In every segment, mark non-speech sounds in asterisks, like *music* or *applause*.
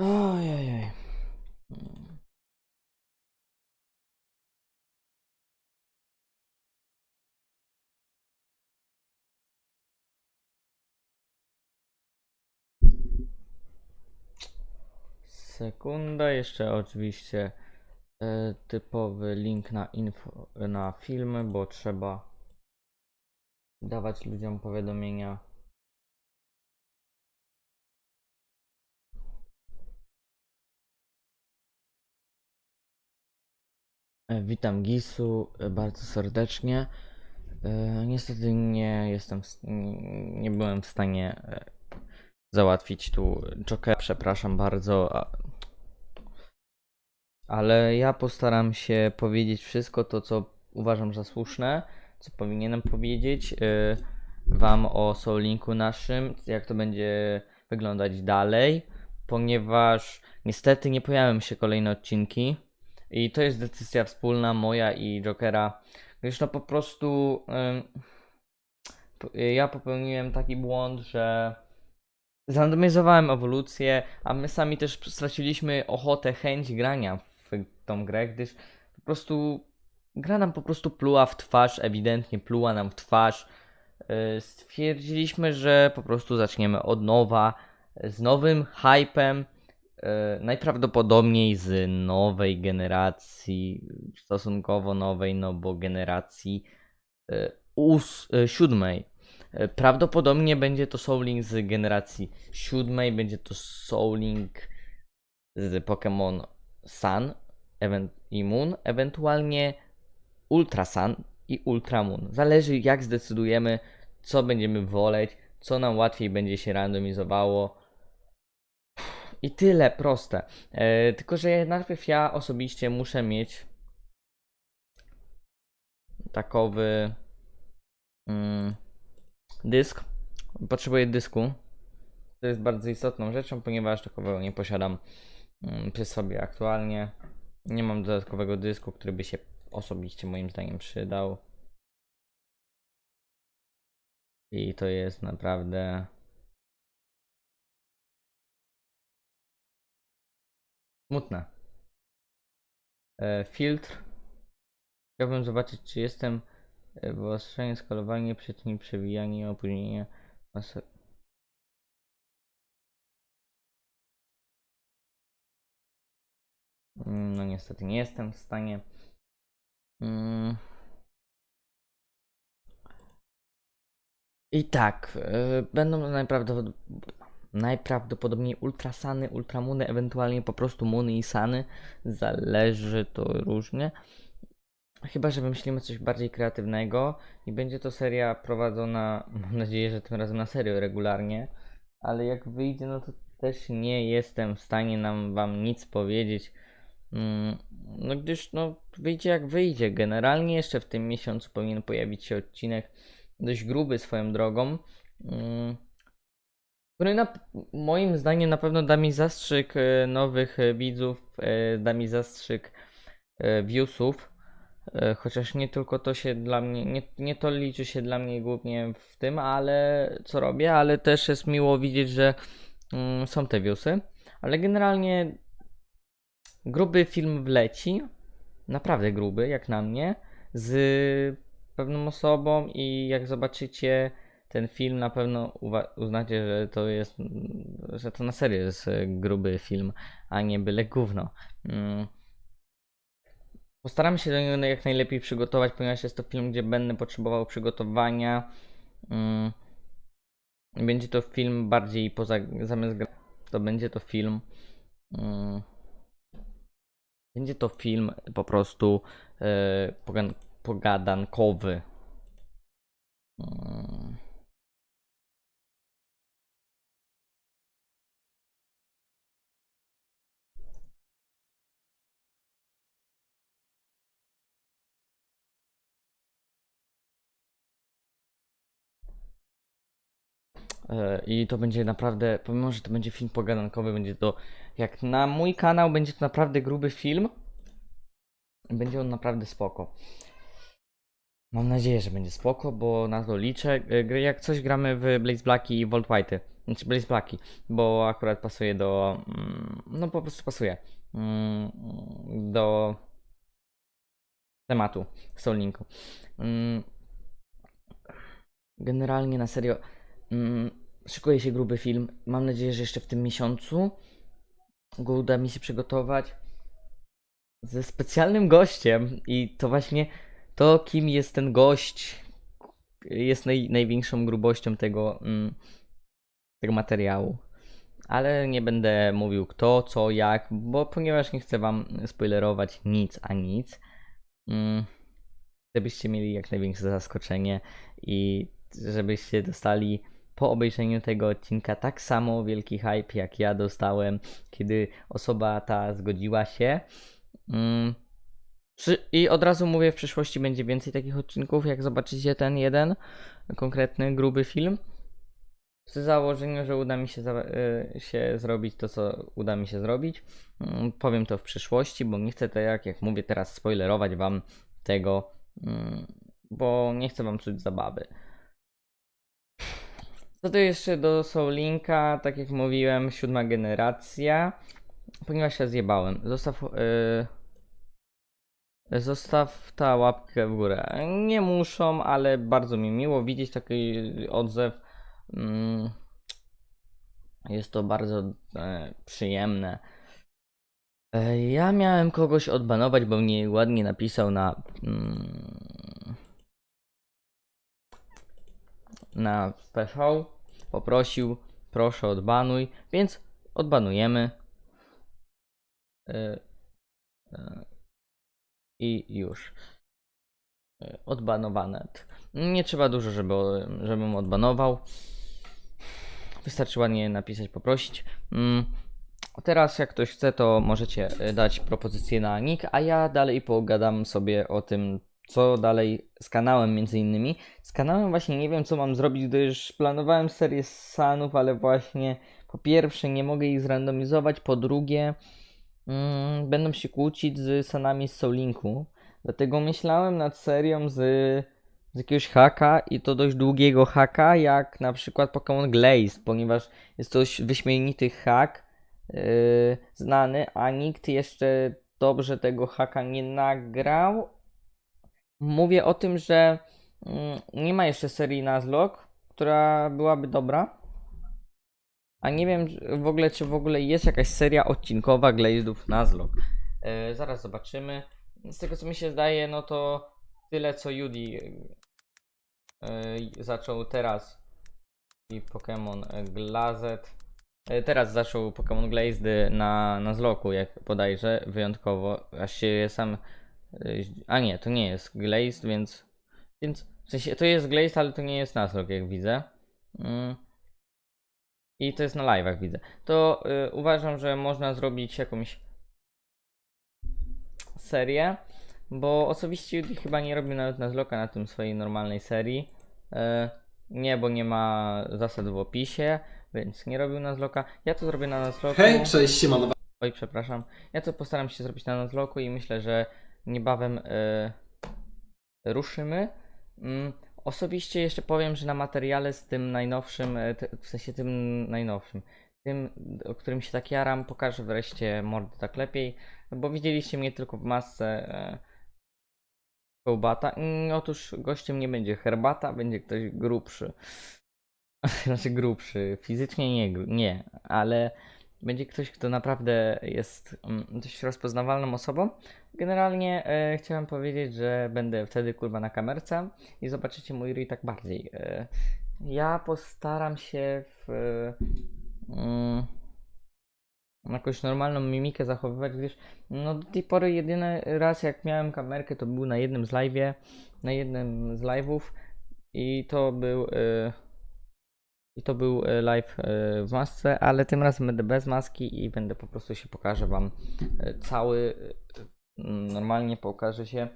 Ojej. Sekunda, jeszcze oczywiście e, typowy link na info, na filmy, bo trzeba dawać ludziom powiadomienia. Witam Gisu e, bardzo serdecznie. E, Niestety nie jestem, nie byłem w stanie e, załatwić tu Jokera, przepraszam bardzo. Ale ja postaram się powiedzieć wszystko to, co uważam za słuszne, co powinienem powiedzieć e, Wam o Soul Linku naszym, jak to będzie wyglądać dalej, ponieważ niestety nie pojawią się kolejne odcinki. I to jest decyzja wspólna moja i Jokera, gdyż no po prostu po- ja popełniłem taki błąd, że zrandomizowałem ewolucję, a my sami też straciliśmy ochotę, chęć grania w tą grę, gdyż po prostu gra nam po prostu pluła w twarz, ewidentnie pluła nam w twarz. Yy, Stwierdziliśmy, że po prostu zaczniemy od nowa, z nowym hypem, e, najprawdopodobniej z nowej generacji, stosunkowo nowej, no bo generacji e, ós, e, siódmej. E, Prawdopodobnie będzie to Soul Link z generacji siódmej, będzie to Soul Link z Pokémon Sun i Moon, ewentualnie Ultra Sun i Ultra Moon. Zależy jak zdecydujemy, co będziemy woleć, co nam łatwiej będzie się randomizowało. I tyle, proste. E, tylko, że najpierw ja osobiście muszę mieć takowy mm, dysk. Potrzebuję dysku. To jest bardzo istotną rzeczą, ponieważ takowego nie posiadam mm, przy sobie aktualnie. Nie mam dodatkowego dysku, który by się osobiście moim zdaniem przydał. I to jest naprawdę. Smutne. E, filtr. Chciałbym zobaczyć, czy jestem e, wyostrzenie, skalowanie, przytnie, przewijanie, opóźnienie. Mas- Mm, No niestety nie jestem w stanie. Mm. I tak, e, będą najprawdopodobniej, najprawdopodobniej ultrasany, ultramuny, ewentualnie po prostu muny i sany. Zależy to różnie. Chyba, że wymyślimy coś bardziej kreatywnego i będzie to seria prowadzona, mam nadzieję, że tym razem na serio, regularnie. Ale jak wyjdzie, no to też nie jestem w stanie nam wam nic powiedzieć. Mm, No gdyż no wyjdzie jak wyjdzie. Generalnie jeszcze w tym miesiącu powinien pojawić się odcinek dość gruby swoją drogą. Który na, moim zdaniem na pewno da mi zastrzyk e, nowych e, widzów, e, da mi zastrzyk viewsów. Chociaż nie tylko to się dla mnie, nie, nie to liczy się dla mnie głównie w tym, ale co robię, ale też jest miło widzieć, że mm, są te viewsy. Ale generalnie gruby film wleci, naprawdę gruby, jak na mnie, z pewną osobą i jak zobaczycie ten film, na pewno uznacie, że to jest, że to na serio jest e, gruby film, a nie byle gówno. Mm. Postaram się do niego jak najlepiej przygotować, ponieważ jest to film, gdzie będę potrzebował przygotowania. Mm. Będzie to film bardziej poza zamiast gra, to będzie to film. Mm. Będzie to film po prostu e, pogadankowy. I to będzie naprawdę, pomimo że to będzie film pogadankowy, będzie to, jak na mój kanał, będzie to naprawdę gruby film. Będzie on naprawdę spoko. Mam nadzieję, że będzie spoko, bo na to liczę. E, jak coś gramy w Blaze Black i Volt White. znaczy Blaze Blacki, bo akurat pasuje do, mm, no po prostu pasuje mm, do tematu Soul. Mm, Generalnie na serio szykuje się gruby film. Mam nadzieję, że jeszcze w tym miesiącu go uda mi się przygotować ze specjalnym gościem i to właśnie to, kim jest ten gość, jest naj, największą grubością tego, mm, tego materiału. Ale nie będę mówił kto, co, jak, bo ponieważ nie chcę wam spoilerować nic a nic, mm, żebyście mieli jak największe zaskoczenie i żebyście dostali po obejrzeniu tego odcinka tak samo wielki hype jak ja dostałem, kiedy osoba ta zgodziła się. Mm, I od razu mówię, w przyszłości będzie więcej takich odcinków, jak zobaczycie ten jeden konkretny, gruby film. Przy założeniu, że uda mi się, y, się zrobić to, co uda mi się zrobić. Mm, Powiem to w przyszłości, bo nie chcę tak, jak mówię teraz, spoilerować wam tego, mm, bo nie chcę wam psuć zabawy. Co tu jeszcze do Soul Linka, tak jak mówiłem, siódma generacja, ponieważ się zjebałem. Zostaw, yy, zostaw ta łapkę w górę. Nie muszą, ale bardzo mi miło widzieć taki odzew. Mm, jest to bardzo e, przyjemne. E, Ja miałem kogoś odbanować, bo mnie ładnie napisał na mm, na PV. Poprosił, proszę odbanuj, więc odbanujemy. E, e, I już. E, Odbanowane. Nie trzeba dużo, żeby, żebym odbanował. Wystarczy ładnie napisać, poprosić. Mm, Teraz, jak ktoś chce, to możecie dać propozycję na nick, a ja dalej pogadam sobie o tym, co dalej z kanałem, między innymi. Z kanałem właśnie nie wiem, co mam zrobić, gdyż planowałem serię Sanów, ale właśnie po pierwsze nie mogę ich zrandomizować, po drugie mm, będą się kłócić z Sanami z Soulinku. Dlatego myślałem nad serią z, z jakiegoś haka i to dość długiego haka, jak na przykład Pokémon Glaze, ponieważ jest to wyśmienity hak, yy, znany, a nikt jeszcze dobrze tego haka nie nagrał. Mówię o tym, że mm, nie ma jeszcze serii Nuzlocke, która byłaby dobra. A nie wiem w ogóle, czy w ogóle jest jakaś seria odcinkowa Glazedów Nuzlocke. Yy, zaraz zobaczymy. Z tego co mi się zdaje, no to tyle co Yudi yy, zaczął teraz i Pokémon Glazed. Yy, Teraz zaczął Pokémon Glazed na, na zloku, jak bodajże, wyjątkowo, aż się sam... A nie, to nie jest Glazed, więc... Więc w sensie, to jest Glazed, ale to nie jest Nuzlocke, jak widzę. Mm. I to jest na live'ach, widzę. To yy, uważam, że można zrobić jakąś serię, bo osobiście chyba nie robił nawet Nuzlocke'a na tym swojej normalnej serii. E, nie, bo nie ma zasad w opisie, więc nie robił Nuzlocke'a. Ja to zrobię na Nuzlocke'u. Hej, cześć, siemano. Oj, przepraszam. Ja to postaram się zrobić na Nuzlocke'u i myślę, że niebawem e, ruszymy. Mm, osobiście jeszcze powiem, że na materiale z tym najnowszym, e, w sensie tym najnowszym, tym, o którym się tak jaram, pokażę wreszcie mordy tak lepiej, bo widzieliście mnie tylko w masce e, Kołbata. Mm, Otóż gościem nie będzie herbata, będzie ktoś grubszy. *laughs* Znaczy grubszy. Fizycznie nie, nie, ale będzie ktoś, kto naprawdę jest mm, dość rozpoznawalną osobą. Generalnie e, chciałem powiedzieć, że będę wtedy kurwa na kamerce i zobaczycie mój ryj tak bardziej. E, ja postaram się w mm, jakąś normalną mimikę zachowywać, gdyż no do tej pory jedyny raz jak miałem kamerkę to był na jednym z live'ie, na jednym z live'ów i to był e, i to był e, live e, w masce, ale tym razem będę bez maski i będę po prostu się pokażę wam e, cały normalnie pokaże się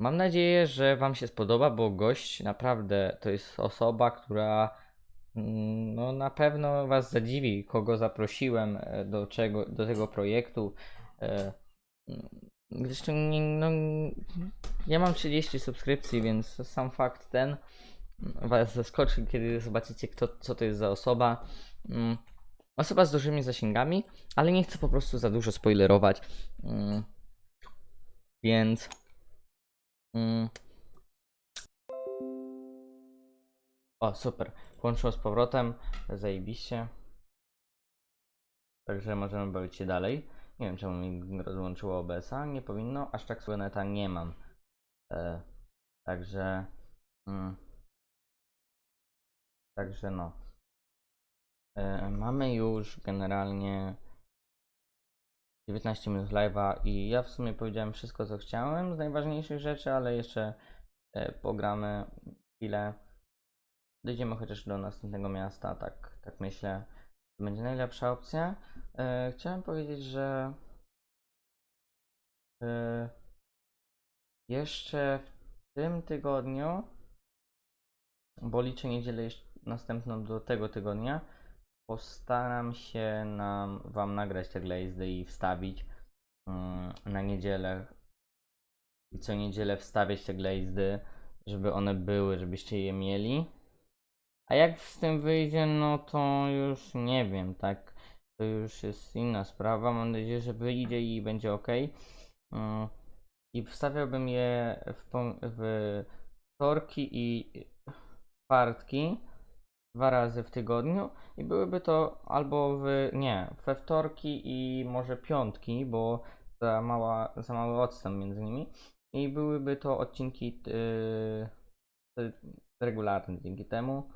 Mam nadzieję, że Wam się spodoba, bo gość naprawdę to jest osoba, która no, na pewno Was zadziwi, kogo zaprosiłem do, czego, do tego projektu. Zresztą no, ja mam 30 subskrypcji, więc sam fakt ten was zaskoczy, kiedy zobaczycie, kto, co to jest za osoba. Mm, Osoba z dużymi zasięgami, ale nie chcę po prostu za dużo spoilerować. Mm, Więc. mm. O, super. Połączyło z powrotem. Zajebiście. Także możemy bawić się dalej. Nie wiem, czemu mi rozłączyło OBS-a. Nie powinno. Aż tak neta nie mam. E, także. Także no. E, mamy już generalnie 19 minut live'a i ja w sumie powiedziałem wszystko, co chciałem z najważniejszych rzeczy, ale jeszcze e, pogramy chwilę. Dojdziemy chociaż do następnego miasta, tak, tak myślę. To będzie najlepsza opcja. E, chciałem powiedzieć, że jeszcze w tym tygodniu, bo liczę niedzielę jeszcze następną do tego tygodnia, postaram się nam, wam nagrać te glazdy i wstawić mm, na niedzielę i co niedzielę wstawiać te glazdy, żeby one były, żebyście je mieli. A jak z tym wyjdzie, no to już nie wiem, tak? To już jest inna sprawa. Mam nadzieję, że wyjdzie i będzie ok. Mm, I wstawiałbym je w, w wtorki i czwartki dwa razy w tygodniu i byłyby to albo w, nie, we wtorki i może piątki, bo za, mała, za mały odstęp między nimi i byłyby to odcinki yy, regularne dzięki temu.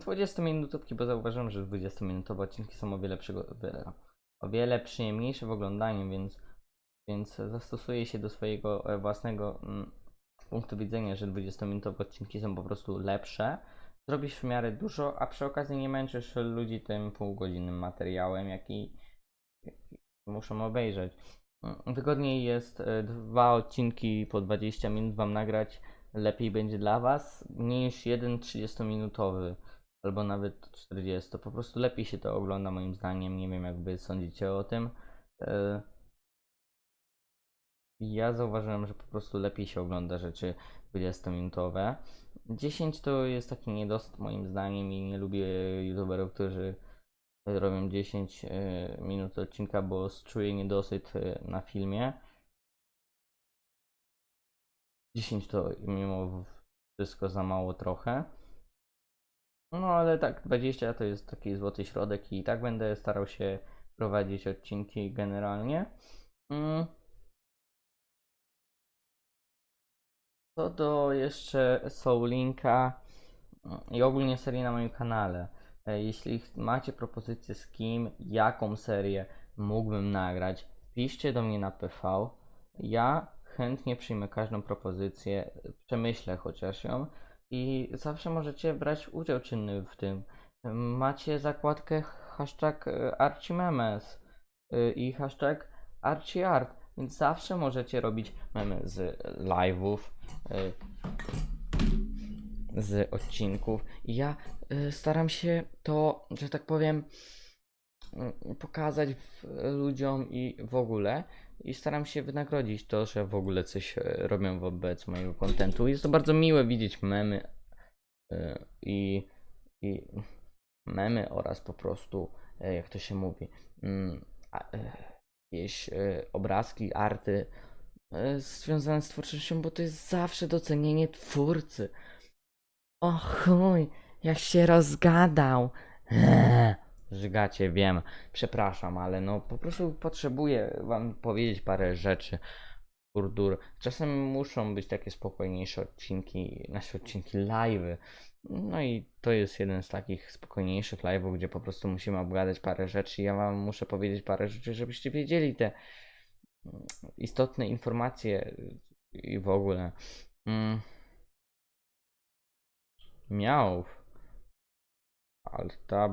20 minutówki, bo zauważyłem, że 20 minutowe odcinki są o wiele, o wiele przyjemniejsze w oglądaniu, więc, więc zastosuję się do swojego e, własnego mm, punktu widzenia, że 20-minutowe odcinki są po prostu lepsze. Zrobisz w miarę dużo, a przy okazji nie męczysz ludzi tym półgodzinnym materiałem, jaki, jaki muszą obejrzeć. Mm, Wygodniej jest e, dwa odcinki po 20 minut wam nagrać, lepiej będzie dla was, niż jeden 30-minutowy albo nawet 40. Po prostu lepiej się to ogląda moim zdaniem. Nie wiem, jak wy sądzicie o tym. E, Ja zauważyłem, że po prostu lepiej się ogląda rzeczy 20-minutowe. 10 to jest taki niedosyt moim zdaniem i nie lubię youtuberów, którzy robią 10 e, minut odcinka, bo czuję niedosyt e, na filmie. 10 to mimo wszystko za mało trochę. No ale tak, 20 to jest taki złoty środek i tak będę starał się prowadzić odcinki generalnie. Mm. Co do jeszcze Soulinka mm, i ogólnie serii na moim kanale. E, Jeśli macie propozycję z kim, jaką serię mógłbym nagrać, piszcie do mnie na PV. Ja chętnie przyjmę każdą propozycję, przemyślę chociaż ją i zawsze możecie brać udział czynny w tym. Macie zakładkę hashtag e, ArchiMemes y, i hashtag ArchiArt, więc zawsze możecie robić memy z live'ów, y, z odcinków. I ja y, staram się to, że tak powiem, y, pokazać ludziom i w ogóle. I staram się wynagrodzić to, że w ogóle coś e, robią wobec mojego kontentu. Jest to bardzo miłe widzieć memy y, i, i memy oraz po prostu, e, jak to się mówi, mm, e, jakieś e, obrazki, arty e, związane z twórczością, bo to jest zawsze docenienie twórcy. O chuj, jak się rozgadał. *laughs* Żygacie, wiem. Przepraszam, ale no po prostu potrzebuję wam powiedzieć parę rzeczy. Kurdur. Czasem muszą być takie spokojniejsze odcinki, nasze odcinki live'y. No i to jest jeden z takich spokojniejszych live'ów, gdzie po prostu musimy obgadać parę rzeczy. Ja wam muszę powiedzieć parę rzeczy, żebyście wiedzieli te mm, istotne informacje i w ogóle. Mm. Miał. Alt tab,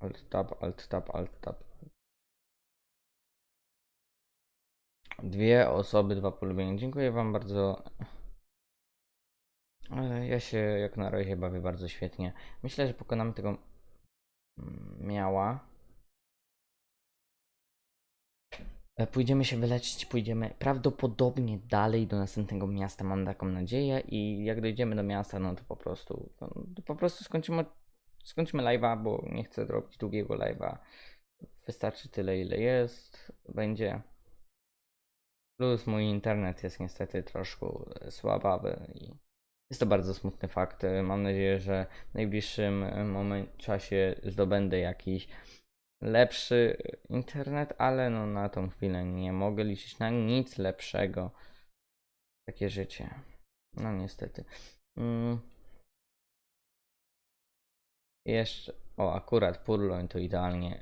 alt tab, alt tab, alt tab. Dwie osoby, dwa polubienia. Dziękuję Wam bardzo. Ja się jak na razie bawię bardzo świetnie. Myślę, że pokonamy tego miała. E, Pójdziemy się wyleczyć, pójdziemy prawdopodobnie dalej do następnego miasta, mam taką nadzieję. I jak dojdziemy do miasta, no to po prostu, no, to po prostu skończymy, skończymy live'a, bo nie chcę robić długiego live'a. Wystarczy tyle, ile jest, będzie. Plus mój internet jest niestety troszkę e, słabawy i jest to bardzo smutny fakt. E, Mam nadzieję, że w najbliższym e, moment, czasie zdobędę jakiś lepszy internet, ale no na tą chwilę nie mogę liczyć na nic lepszego. Takie życie. No niestety. Mm. Jeszcze, o akurat Purloin to idealnie